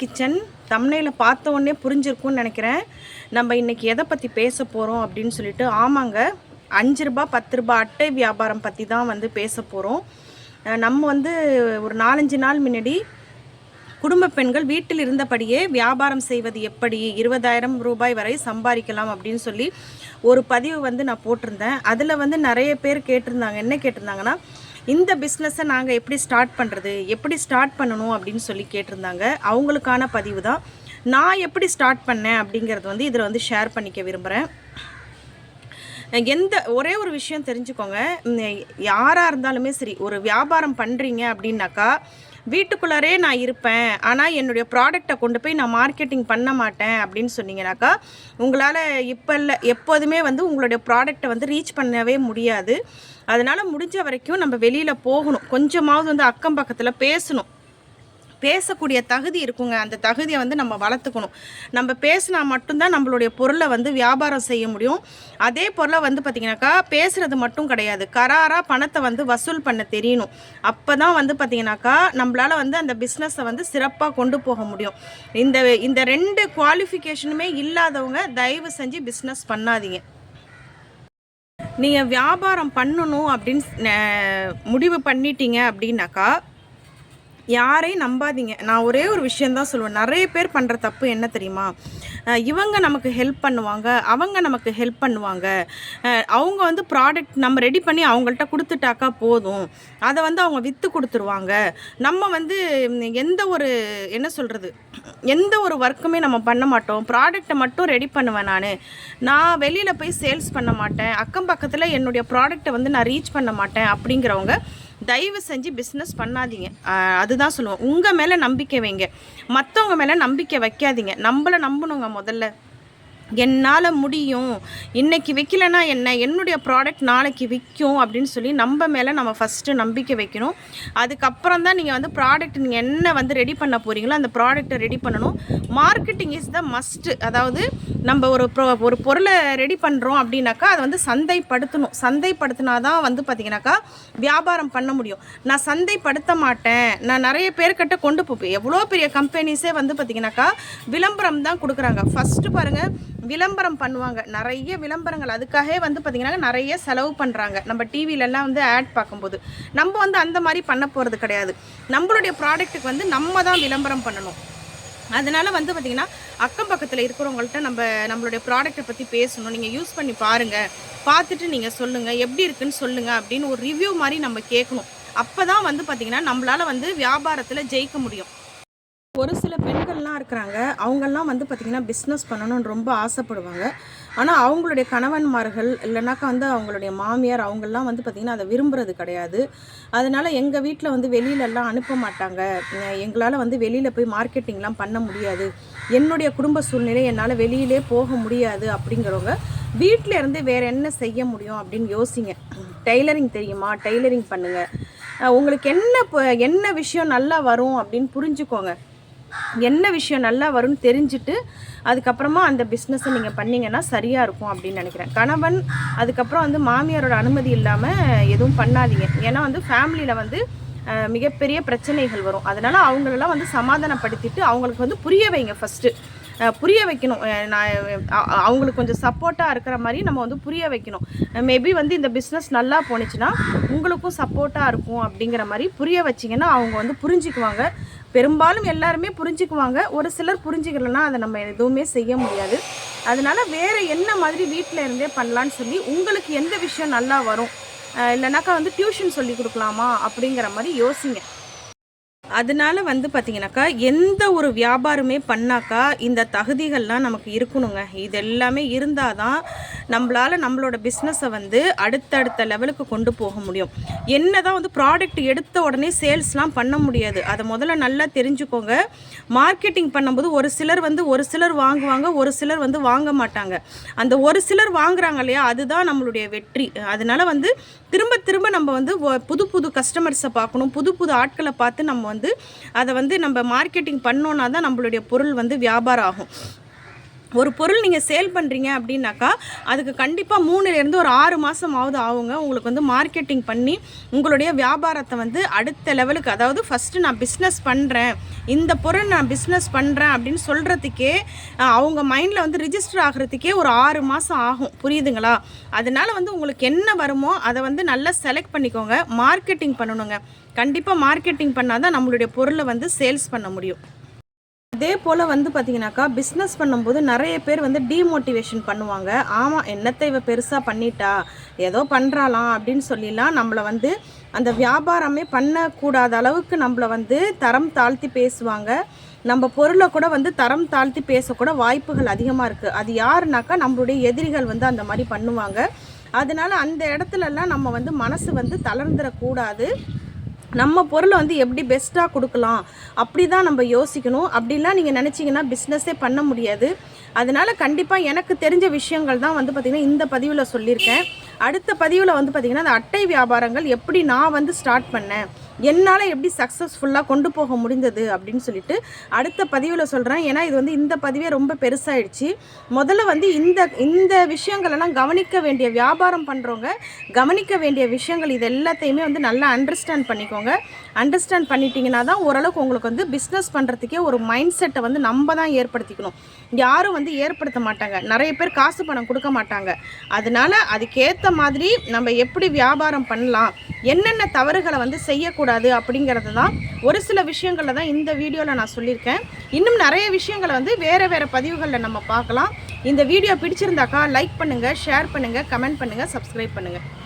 Kitchen தம்னையில் பார்த்த உடனே புரிஞ்சிருக்கும்னு நினைக்கிறேன். நம்ம இன்னைக்கு எதை பற்றி பேச போகிறோம் அப்படின்னு சொல்லிட்டு ஆமாங்க அஞ்சு ரூபா பத்து ரூபா அட்டை வியாபாரம் பற்றி தான் வந்து பேச போகிறோம் நம்ம வந்து ஒரு நாலஞ்சு நாள் முன்னாடி குடும்ப பெண்கள் வீட்டில் இருந்தபடியே வியாபாரம் செய்வது எப்படி? இருபதாயிரம் ரூபாய் வரை சம்பாதிக்கலாம் அப்படின்னு சொல்லி ஒரு பதிவு வந்து நான் போட்டிருந்தேன். அதில் வந்து நிறைய பேர் கேட்டிருந்தாங்க. என்ன கேட்டிருந்தாங்கன்னா இந்த பிஸ்னஸை நாங்கள் எப்படி ஸ்டார்ட் பண்ணுறது எப்படி ஸ்டார்ட் பண்ணணும் அப்படின்னு சொல்லி கேட்டிருந்தாங்க. அவங்களுக்கான பதிவு தான். நான் எப்படி ஸ்டார்ட் பண்ணேன் அப்படிங்கிறது வந்து இதில் வந்து ஷேர் பண்ணிக்க விரும்புகிறேன் எந்த ஒரே ஒரு விஷயம் தெரிஞ்சுக்கோங்க. யாராக இருந்தாலுமே சரி ஒரு வியாபாரம் பண்ணுறீங்க அப்படின்னாக்கா வீட்டுக்குள்ளாரே நான் இருப்பேன். ஆனால் என்னுடைய ப்ராடக்டை கொண்டு போய் நான் மார்க்கெட்டிங் பண்ண மாட்டேன் அப்படின்னு சொன்னீங்கனாக்கா உங்களால் இப்போ இல்லை எப்போதுமே வந்து உங்களுடைய ப்ராடக்டை வந்து ரீச் பண்ணவே முடியாது. அதனால் முடிஞ்ச வரைக்கும் நம்ம வெளியில் போகணும். கொஞ்சமாவது வந்து அக்கம் பக்கத்தில் பேசணும். பேசக்கூடிய தகுதி இருக்குங்க. அந்த தகுதியை வந்து நம்ம வளர்த்துக்கணும். நம்ம பேசினா மட்டும்தான் நம்மளுடைய பொருளை வந்து வியாபாரம் செய்ய முடியும். அதே பொருளை வந்து பார்த்திங்கனாக்கா பேசுகிறது மட்டும் கிடையாது. கராராக பணத்தை வந்து வசூல் பண்ண தெரியணும். அப்போ தான் வந்து பார்த்திங்கனாக்கா நம்மளால் வந்து அந்த பிஸ்னஸை வந்து சிறப்பாக கொண்டு போக முடியும். இந்த இந்த ரெண்டு குவாலிஃபிகேஷனுமே இல்லாதவங்க தயவு செஞ்சு பிஸ்னஸ் பண்ணாதீங்க. நீங்கள் வியாபாரம் பண்ணணும் அப்படின்னு முடிவு பண்ணிட்டீங்க அப்படின்னாக்கா யாரையும் நம்பாதீங்க. நான் ஒரே ஒரு விஷயந்தான் சொல்லுவேன். நிறைய பேர் பண்ணுற தப்பு என்ன தெரியுமா? இவங்க நமக்கு ஹெல்ப் பண்ணுவாங்க அவங்க நமக்கு ஹெல்ப் பண்ணுவாங்க. அவங்க வந்து ப்ராடக்ட் நம்ம ரெடி பண்ணி அவங்கள்ட்ட கொடுத்துட்டாக்கா போதும். அதை வந்து அவங்க விற்று கொடுத்துருவாங்க. நம்ம வந்து எந்த ஒரு என்ன சொல்கிறது எந்த ஒரு ஒர்க்குமே நம்ம பண்ண மாட்டோம். ப்ராடக்டை மட்டும் ரெடி பண்ணுவேன் நான். நான் வெளியில் போய் சேல்ஸ் பண்ண மாட்டேன். அக்கம் பக்கத்தில் என்னுடைய ப்ராடக்டை வந்து நான் ரீச் பண்ண மாட்டேன் அப்படிங்கிறவங்க தயவு செஞ்சு பிஸ்னஸ் பண்ணாதீங்க. அதுதான் சொல்லுவோம் உங்கள் மேலே நம்பிக்கை வைங்க. மற்றவங்க மேலே நம்பிக்கை வைக்காதீங்க. நம்மளை நம்பணுங்க முதல்ல. என்னால் முடியும். இன்றைக்கி விற்கலைன்னா என்ன? என்னுடைய ப்ராடக்ட் நாளைக்கு விற்கும் அப்படின்னு சொல்லி நம்ம மேலே நம்ம ஃபஸ்ட்டு நம்பிக்கை வைக்கணும். அதுக்கப்புறம் தான் நீங்கள் வந்து ப்ராடக்ட் நீங்கள் என்ன வந்து ரெடி பண்ண போகிறீங்களோ அந்த ப்ராடக்ட்டை ரெடி பண்ணணும். மார்க்கெட்டிங் இஸ் த மஸ்ட்டு அதாவது நம்ம ஒரு ப்ரோ ஒரு பொருளை ரெடி பண்ணுறோம் அப்படின்னாக்கா அதை வந்து சந்தைப்படுத்தணும். சந்தைப்படுத்தினா தான் வந்து பார்த்திங்கனாக்கா வியாபாரம் பண்ண முடியும். நான் சந்தைப்படுத்த மாட்டேன். நான் நிறைய பேர்கிட்ட கொண்டு போப்பேன் எவ்வளோ பெரிய கம்பெனிஸே வந்து பார்த்திங்கனாக்கா விளம்பரம் தான் கொடுக்குறாங்க. ஃபஸ்ட்டு பாருங்கள் விளம்பரம் பண்ணுவாங்க. நிறைய விளம்பரங்கள். அதுக்காகவே வந்து பார்த்திங்கன்னா நிறைய செலவு பண்ணுறாங்க நம்ம டிவிலெல்லாம் வந்து ஆட் பார்க்கும்போது. நம்ம வந்து அந்த மாதிரி பண்ண போகிறது கிடையாது. நம்மளுடைய ப்ராடக்ட்டுக்கு வந்து நம்ம தான் விளம்பரம் பண்ணணும். அதனால் வந்து பார்த்திங்கன்னா அக்கம் பக்கத்தில் இருக்கிறவங்கள்ட்ட நம்ம நம்மளுடைய ப்ராடக்ட்டை பற்றி பேசணும். நீங்கள் யூஸ் பண்ணி பாருங்கள் பார்த்துட்டு நீங்கள் சொல்லுங்கள் எப்படி இருக்குன்னு சொல்லுங்கள் அப்படின்னு ஒரு ரிவ்யூ மாதிரி நம்ம கேட்கணும். அப்போ தான் வந்து பார்த்திங்கன்னா நம்மளால் வந்து வியாபாரத்தில் ஜெயிக்க முடியும். ஒரு சில பெண்கள்லாம் இருக்கிறாங்க. அவங்கெல்லாம் வந்து பார்த்திங்கன்னா பிஸ்னஸ் பண்ணணும்னு ரொம்ப ஆசைப்படுவாங்க. ஆனால் அவங்களுடைய கணவன்மார்கள் இல்லைனாக்கா வந்து அவங்களுடைய மாமியார் அவங்கெல்லாம் வந்து பார்த்திங்கன்னா அதை விரும்புறது கிடையாது. அதனால் எங்கள் வீட்டில் வந்து வெளியிலலாம் அனுப்ப மாட்டாங்க. எங்களால் வந்து வெளியில் போய் மார்க்கெட்டிங்லாம் பண்ண முடியாது. என்னுடைய குடும்ப சூழ்நிலை என்னால் வெளியிலே போக முடியாது அப்படிங்கிறவங்க வீட்டில் இருந்து வேறு என்ன செய்ய முடியும் அப்படின்னு யோசிங்க. டெய்லரிங் தெரியுமா? டெய்லரிங் பண்ணுங்கள் உங்களுக்கு என்ன என்ன விஷயம் நல்லா வரும் அப்படின்னு புரிஞ்சுக்கோங்க. என்ன விஷயம் நல்லா வரும்னு தெரிஞ்சுட்டு அதுக்கப்புறமா அந்த பிஸ்னஸை நீங்கள் பண்ணிங்கன்னா சரியாக இருக்கும் அப்படின்னு நினைக்கிறேன். கணவன் அதுக்கப்புறம் வந்து மாமியாரோட அனுமதி இல்லாமல் எதுவும் பண்ணாதீங்க. ஏன்னா வந்து ஃபேமிலியில் வந்து மிகப்பெரிய பிரச்சனைகள் வரும். அதனால் அவங்களெல்லாம் வந்து சமாதானப்படுத்திட்டு அவங்களுக்கு வந்து புரிய வைங்க ஃபஸ்ட்டு புரிய வைக்கணும். நான் அவங்களுக்கு கொஞ்சம் சப்போர்ட்டாக இருக்கிற மாதிரி நம்ம வந்து புரிய வைக்கணும். மேபி வந்து இந்த பிஸ்னஸ் நல்லா போணுச்சுன்னா உங்களுக்கும் சப்போர்ட்டாக இருக்கும் அப்படிங்கிற மாதிரி புரிய வச்சிங்கன்னா அவங்க வந்து புரிஞ்சுக்குவாங்க. பெரும்பாலும் எல்லாருமே புரிஞ்சுக்குவாங்க. ஒரு சிலர் புரிஞ்சுக்கலன்னா அதை நம்ம எதுவுமே செய்ய முடியாது. அதனால் வேறு என்ன மாதிரி வீட்டில் இருந்தே பண்ணலான்னு சொல்லி உங்களுக்கு எந்த விஷயம் நல்லா வரும்? இல்லைனாக்கா வந்து டியூஷன் சொல்லி கொடுக்கலாமா அப்படிங்கிற மாதிரி யோசிங்க. அதனால வந்து பார்த்தீங்கன்னாக்கா எந்த ஒரு வியாபாரமே பண்ணாக்கா இந்த தகுதிகள்லாம் நமக்கு இருக்கணுங்க. இது எல்லாமே இருந்தால் தான் நம்மளால் நம்மளோட பிஸ்னஸை வந்து அடுத்தடுத்த லெவலுக்கு கொண்டு போக முடியும். என்ன தான் வந்து ப்ராடக்ட் எடுத்த உடனே சேல்ஸ்லாம் பண்ண முடியாது. அதை முதல்ல நல்லா தெரிஞ்சுக்கோங்க. மார்க்கெட்டிங் பண்ணும்போது ஒரு சிலர் வந்து ஒரு சிலர் வாங்குவாங்க ஒரு சிலர் வந்து வாங்க மாட்டாங்க. அந்த ஒரு சிலர் வாங்குறாங்க இல்லையா அதுதான் நம்மளுடைய வெற்றி. அதனால் வந்து திரும்ப திரும்ப நம்ம வந்து புது புது கஸ்டமர்ஸை பார்க்கணும் புது புது ஆட்களை பார்த்து நம்ம வந்து அதை வந்து நம்ம மார்க்கெட்டிங் பண்ணோன்னா தான் நம்மளுடைய பொருள் வந்து வியாபாரம் ஆகும். ஒரு பொருள் நீங்கள் சேல் பண்ணுறீங்க அப்படின்னாக்கா அதுக்கு கண்டிப்பாக மூணுலேருந்து ஒரு ஆறு மாதமாவது ஆகுங்க. உங்களுக்கு வந்து மார்க்கெட்டிங் பண்ணி உங்களுடைய வியாபாரத்தை வந்து அடுத்த லெவலுக்கு அதாவது ஃபஸ்ட்டு நான் பிஸ்னஸ் பண்ணுறேன் இந்த பொருள் நான் பிஸ்னஸ் பண்ணுறேன் அப்படின்னு சொல்கிறதுக்கே அவங்க மைண்டில் வந்து ரிஜிஸ்டர் ஆகிறதுக்கே ஒரு ஆறு மாதம் ஆகும். புரியுதுங்களா? அதனால வந்து உங்களுக்கு என்ன வருமோ அதை வந்து நல்லா செலக்ட் பண்ணிக்கோங்க. மார்க்கெட்டிங் பண்ணணுங்க. கண்டிப்பாக மார்க்கெட்டிங் பண்ணால் தான் நம்மளுடைய பொருளை வந்து சேல்ஸ் பண்ண முடியும். அதே போல் வந்து பார்த்தீங்கன்னாக்கா பிஸ்னஸ் பண்ணும்போது நிறைய பேர் வந்து டீமோட்டிவேஷன் பண்ணுவாங்க. ஆமாம் என்னத்தை இவ பெருசாக பண்ணிட்டா? ஏதோ பண்ணுறாளாம் அப்படின்னு சொல்லிலாம் நம்மளை வந்து அந்த வியாபாரமே பண்ணக்கூடாத அளவுக்கு நம்மளை வந்து தரம் தாழ்த்தி பேசுவாங்க. நம்ம பொருளை கூட வந்து தரம் தாழ்த்தி பேசக்கூட வாய்ப்புகள் அதிகமாக இருக்குது அது யாருனாக்கா நம்மளுடைய எதிரிகள் வந்து அந்த மாதிரி பண்ணுவாங்க. அதனால அந்த இடத்துலலாம் நம்ம வந்து மனசு வந்து தளர்ந்துடக்கூடாது நம்ம பொருளை வந்து எப்படி பெஸ்ட்டாக கொடுக்கலாம்? அப்படி தான் நம்ம யோசிக்கணும். அப்படிலாம் நீங்கள் நினச்சிங்கன்னா பிஸ்னஸே பண்ண முடியாது. அதனால் கண்டிப்பாக எனக்கு தெரிஞ்ச விஷயங்கள் தான் வந்து பார்த்திங்கன்னா இந்த பதிவில் சொல்லியிருக்கேன். அடுத்த பதிவில் வந்து பார்த்திங்கன்னா அந்த அட்டை வியாபாரங்கள் எப்படி நான் வந்து ஸ்டார்ட் பண்ணேன். என்னால் எப்படி சக்ஸஸ்ஃபுல்லாக கொண்டு போக முடிந்தது அப்படின்னு சொல்லிட்டு அடுத்த பதிவில் சொல்கிறேன் ஏன்னா இது வந்து இந்த பதிவே ரொம்ப பெருசாகிடுச்சு முதல்ல வந்து இந்த இந்த விஷயங்களெல்லாம் கவனிக்க வேண்டிய வியாபாரம் பண்ணுறவங்க கவனிக்க வேண்டிய விஷயங்கள் இது எல்லாத்தையுமே வந்து நல்லா அண்டர்ஸ்டாண்ட் பண்ணிக்கோங்க. அண்டர்ஸ்டாண்ட் பண்ணிட்டீங்கன்னா தான் ஓரளவுக்கு உங்களுக்கு வந்து பிஸ்னஸ் பண்ணுறதுக்கே ஒரு மைண்ட் செட்டை வந்து நம்ம தான் ஏற்படுத்திக்கணும். யாரும் வந்து ஏற்படுத்த மாட்டாங்க. நிறைய பேர் காசு பணம் கொடுக்க மாட்டாங்க. அதனால அதுக்கேற்ற மாதிரி நம்ம எப்படி வியாபாரம் பண்ணலாம் என்னென்ன தவறுகளை வந்து செய்யக்கூடாது அப்படிங்கிறது தான் ஒரு சில விஷயங்களில் தான் இந்த வீடியோவில் நான் சொல்லியிருக்கேன். இன்னும் நிறைய விஷயங்களை வந்து வேறு வேறு பதிவுகளில் நம்ம பார்க்கலாம். இந்த வீடியோ பிடிச்சிருந்தாக்கா லைக் பண்ணுங்கள் ஷேர் பண்ணுங்கள் கமெண்ட் பண்ணுங்கள் சப்ஸ்கிரைப் பண்ணுங்கள்